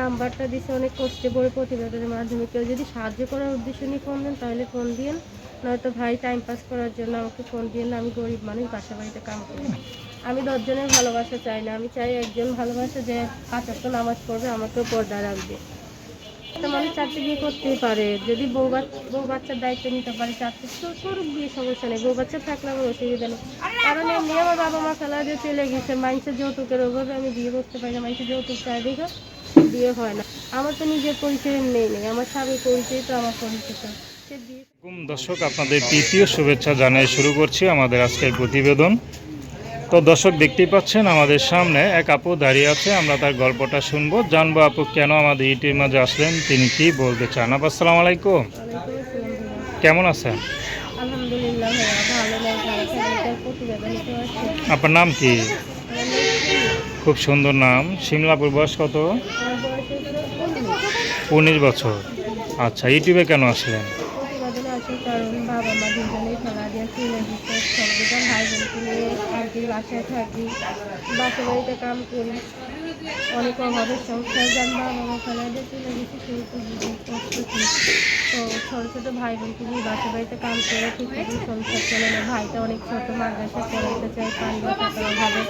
নাম্বারটা দিছে, অনেক কষ্টে করে প্রতিবেদনের মাধ্যমে। কেউ যদি সাহায্য করার উদ্দেশ্য নিয়ে ফোন দেন, তাহলে ফোন দিয়েন। নয়তো ভাই টাইম পাস করার জন্য আমাকে ফোন দিয়েন না আমি গরিব মানুষ বাসা বাড়িতে কাম করি। আমি দশজনের ভালোবাসা চাই না, আমি চাই একজন ভালোবাসা যে পাঁচাত্তর নামাজ পড়বে, আমাকেও পর্দা রাখবে। একটা মানুষ চারটে বিয়ে করতেই পারে, যদি বউ বাচ্চা বউ বাচ্চার দায়িত্ব নিতে পারে চারটে তো করুক বিয়ে সমস্যা নেই, বউ বাচ্চা থাকলে আমার অসুবিধা নেই। কারণ এমনি আমার বাবা মা খেলা দিয়ে চলে গেছে মানুষের যৌতুকের ওভাবে আমি বিয়ে করতে পারি না মানুষের যৌতুক চাই বিয়ে হয় না। আমার তো নিজের পরিচয় নেই নেই। আমার স্বামীর পরিচয় তো আমার পরিচয়। সে দর্শক আপনাদের তৃতীয় শুভেচ্ছা জানিয়ে শুরু করছি আমাদের আজকের প্রতিবেদন। তো দর্শক দেখতেই পাচ্ছেন আমাদের সামনে এক আপু দাঁড়িয়ে আছে। আমরা তার গল্পটা শুনব। জানব আপু কেন আমাদের ইটির মাঝে আসলেন? তিনি কি বলতে চান? আপু আসসালামু আলাইকুম। কেমন আছেন? আপনার নাম কি। খুব সুন্দর নাম। সিমলাপুর বয়স কত? উনিশ। বছর। আচ্ছা ইউটিউবে কেন আসলেন? কারণ বাবা মা দিয়ে গেছে ভাই বোনকে নিয়ে থাকি বাড়িতে কাম অনেক বাবা দিয়ে তো ছোটো ছোটো ভাই বোনকে নিয়ে বাড়িতে কাম করে চলে না। ভাইটা অনেক ছোটো মাদ্রাসা বা অভাবে।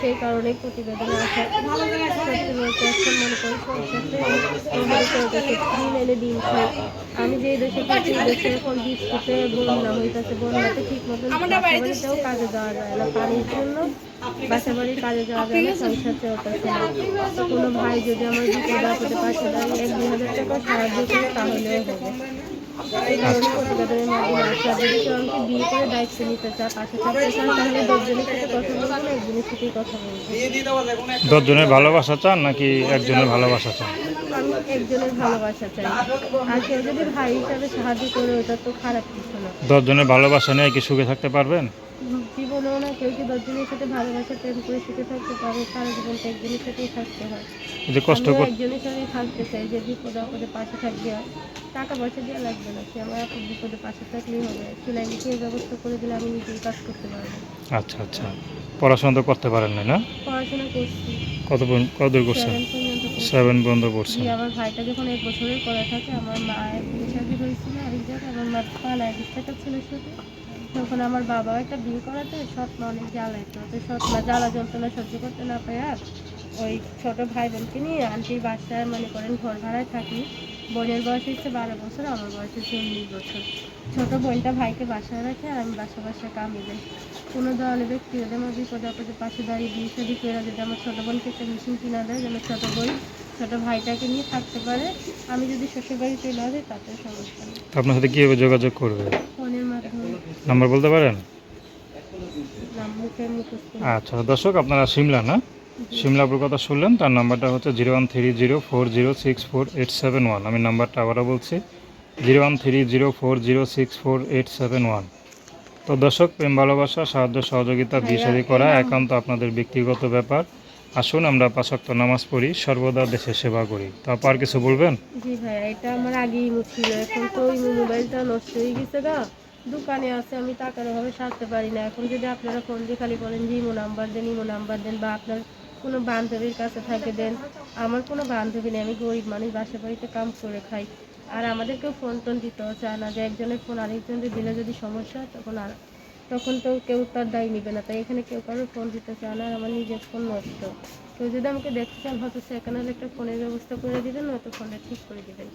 সেই কারণে প্রতিবেদনে আসা সত্যি বলতে এখন মনে করি সংসারটা দিন এনে দিন খাই আমি যে দেশে থাকি দেশে এখন বৃষ্টিতে বন্যা হইতেছে বন্যাতে ঠিক মতন বাসাবাড়িতেও কাজে যাওয়া যায় না। পানির জন্য বাসা বাড়ির কাজে যাওয়া যায় না সংসার চলতেছে না। কোনো ভাই যদি আমার বিপদ আপদে পাশে দাঁড়িয়ে এক দুই হাজার টাকা সাহায্য করে তাহলেও হবে। বিয়ে করে দায়িত্ব নিতে চায় পাশে থাকতে চান তাহলে দশজনের সাথে কথা বলব না একজনের সাথেই কথা বলব দশজনের ভালোবাসা চান নাকি একজনের ভালোবাসা চান? আমি একজনের ভালোবাসা চাই আর কেউ যদি ভাই হিসাবে সাহায্য করে ওটা তো খারাপ কিছু না দশজনের ভালোবাসা নিয়ে কি সুখে থাকতে পারবেন? জীবনেও না কেউ কি দশজনের সাথে ভালোবাসা প্রেম করে সুখে থাকতে পারে সারা জীবন তো একজনের সাথেই থাকতে হয় যে কষ্ট আমিও কর একজনের সাথেই থাকতে চাই যে বিপদে আপদে পাশে থাকবে। টাকা পয়সা দেওয়া লাগবে না। সে আমার আপদ বিপদে পাশে থাকলেই হবে। সেলাই লিখে ব্যবস্থা করে দিলে আমি নিজেই কাজ করতে পারব। আচ্ছা আচ্ছা। পড়াশোনা তো করতে পারেন না না? পড়াশোনা করছি। কত কত দূর করছেন? সেভেন পর্যন্ত করছি। সেভেন পর্যন্ত পড়ছেন জি আমার ভাইটা যখন এক বছরের পরে থাকে আমার মা চাকরি হয়েছিল আরেক জায়গায় আমার মা পালায় টাকা ছিল সাথে। তখন আমার বাবা একটা বিয়ে করাতে সৎ মা অনেক জ্বালাইতো তো সৎ মা জ্বালা যন্ত্রণা সহ্য করতে না পারে আর ওই ছোট ভাই বোনকে নিয়ে আন্টির বাসায় মনে করেন ঘর ভাড়ায় থাকি। বোনের বয়স হচ্ছে বারো বছর আমার বয়স হচ্ছে উনিশ বছর। ছোট বোনটা ভাইকে বাসায় রাখে আর আমি বাসা বাসায় কামে যাই কোনো ধরনের ব্যক্তি ওদের আমার বিপদে আপদে পাশে দাঁড়িয়ে দিয়ে শাদি করে যদি আমার ছোটো বোনকে একটা মেশিন কিনা দেয় যেন ছোটো বোন ছোটো ভাইটাকে নিয়ে থাকতে পারে আমি যদি শ্বশুর বাড়ি চলে আসি তাতে সমস্যা নেই। আপনার সাথে কীভাবে যোগাযোগ করবে? ফোনের মাধ্যমে। নাম্বার বলতে পারেন? আচ্ছা দর্শক আপনারা সিমলা না? সিমলাপুর কথা শুনলেন তার নাম্বারটা হচ্ছে zero one three zero four zero six four eight seven one. আমি নাম্বারটা আবারও বলছি zero one three zero four zero six four eight seven one. তো দর্শক প্রেম ভালোবাসা সাহায্য সহযোগিতা বিষাদি করা একান্ত আপনাদের ব্যক্তিগত ব্যাপার। আসুন আমরা পাশাক্ত নামাজ পড়ি সর্বদা দেশের সেবা করি। তারপর আর কিছু বলবেন? জি ভাইয়া এটা আমার আগেই ছিল। এখন তো ওই মোবাইলটা নষ্ট হয়ে গেছে গা। দোকানে আছে আমি টাকার অভাবে সারতে পারি না। এখন যদি আপনারা ফোন দিয়ে খালি বলেন যে ইমো নাম্বার দেন ইমো নাম্বার দেন বা আপনার কোনো বান্ধবীর কাছে থাকে দেন। আমার কোনো বান্ধবী নেই, আমি গরিব মানুষ বাসা বাড়িতে কাম করে খাই। আর আমাদেরকেও ফোন টোন দিতেও চায় না যে একজনের ফোন আরেকজনের দিলে যদি সমস্যা হয়, তখন আর তখন তো কেউ তার দায় নিবে না। তাই এখানে কেউ কারোর ফোন দিতে চায় না, আর আমার নিজের ফোন নষ্ট। কেউ যদি আমাকে দেখতে চান, হয়তো সেখানে একটা ফোনের ব্যবস্থা করে দিবেন, নয়তো ফোনটা ঠিক করে দিবেন।